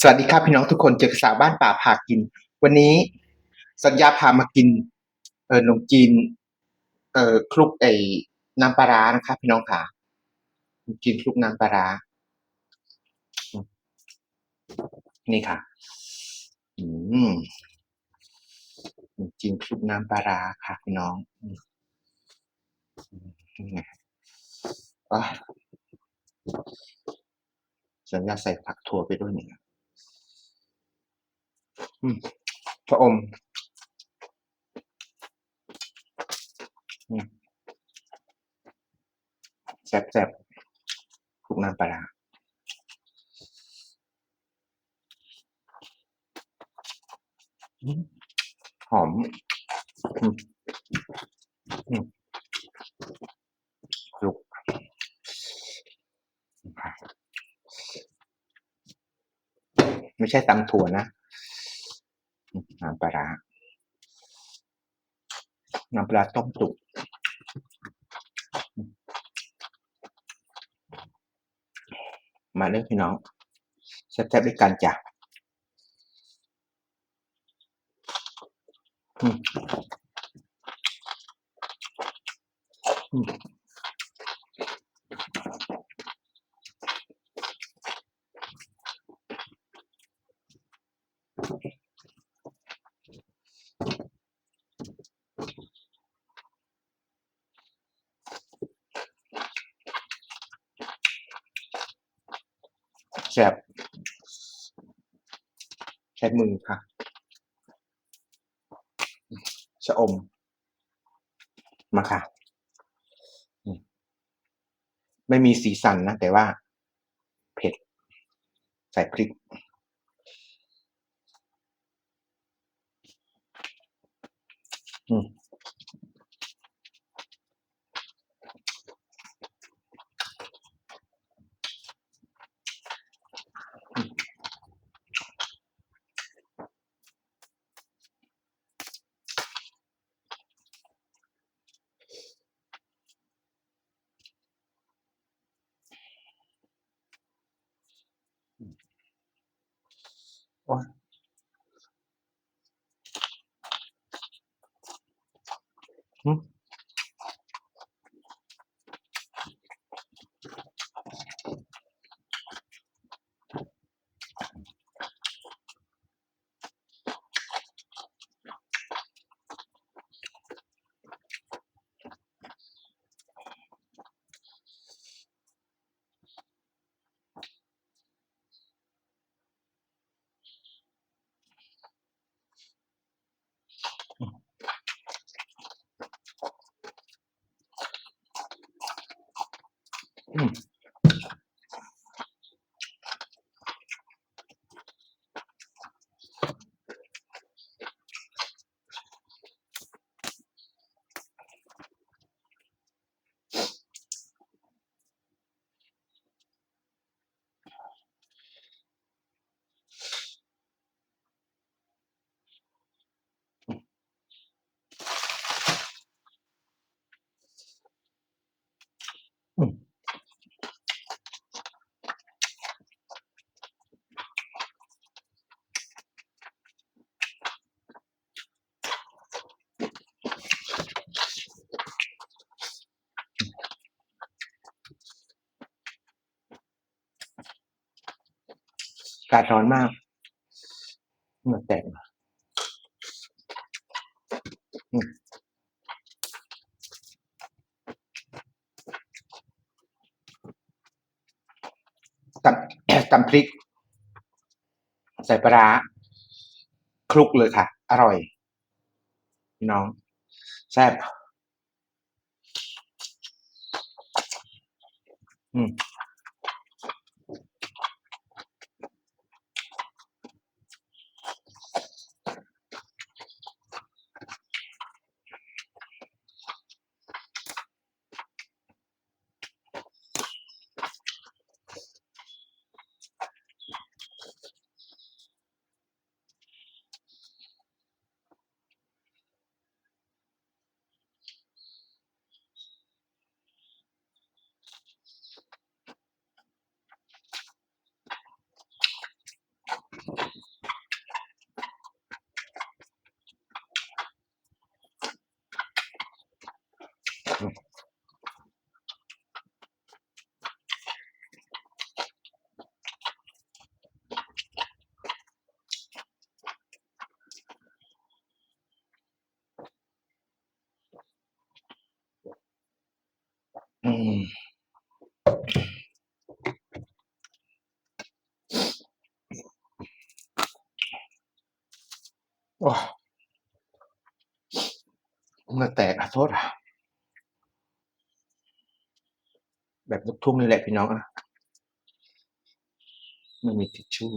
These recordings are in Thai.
สวัสดีครับพี่น้องทุกคนเจอกสาวบ้านป่าพากิน วันนี้สัญญาพามากิน เออขนมจีน เออคลุกไอ้น้ำปลาร้านะครับพี่น้องค่ะขนมจีนคลุกน้ำปลาร้านี่ค่ะ อืมขนมจีนคลุกน้ำปลาร้าค่ะพี่น้องอืมนี่ไงอะสัญญาใส่ผักถั่วไปด้วยเนี่ย ชะอมอืมแซ่บแซ่บคลุกน้ำปลาหืมหอมอืมอืมคลุกไม่ใช่ตำถั่วนะ น้ำปลาน้ำปลาต้มสุกมาเด้องพี่น้องแซ่บๆด้วยกันจ้ะอืมอืม แซ่บใช้มือค่ะชะอม มาค่ะ ไม่มีสีสันนะ แต่ว่า เผ็ด ใส่พริก อืม อื กาศร้อนมากเหงื่อแตกอืมตำตำพริก ใส่ปลาคลุกเลยค่ะ อร่อยพี่น้องแซ่บอืม Hum. Oh. Nga teka, Sora. ลูกทุ่งนี่แหละพี่น้องอะไม่มีทิชชู่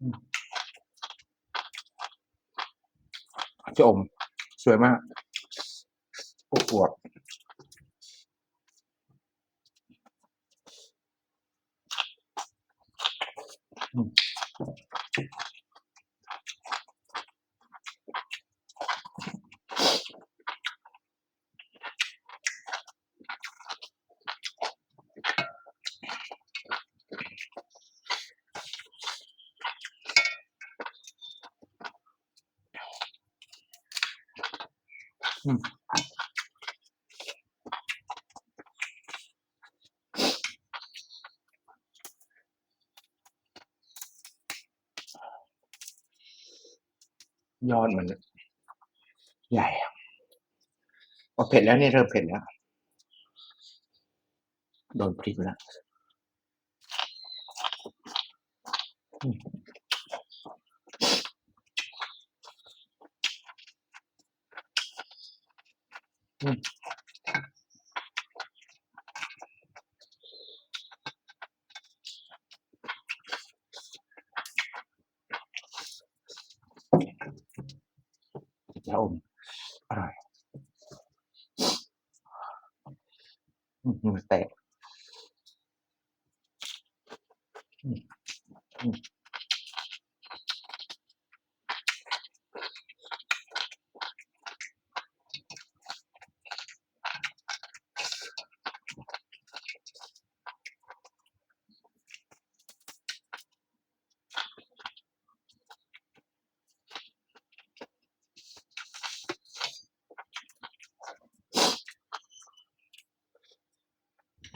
อืม จะอม สวยมากอวบๆอืมอืม ยอดมันใหญ่อะโอ้เผ็ดแล้วเนี่ยเริ่มเผ็ดแล้ว โดนพริกแล้ว อืมอืมชะอมอร่อยอืมเหงื่อแตกอืมอืม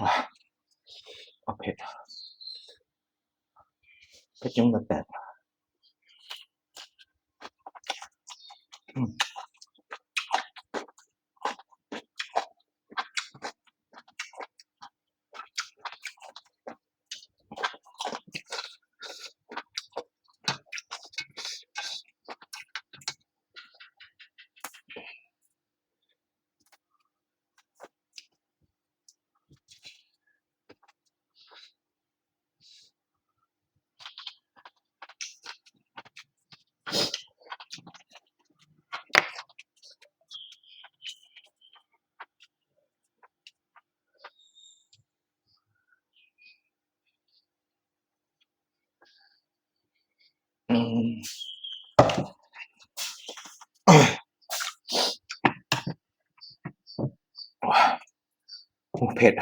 ว้าเอาเผ็ด เผ็ดจนเหงื่อแตกอืมอืมว้าโอ้เผ็ด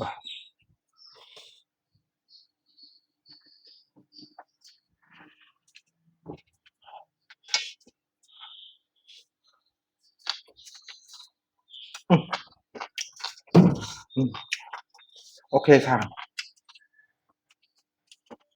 ว้ โอเคค่ะ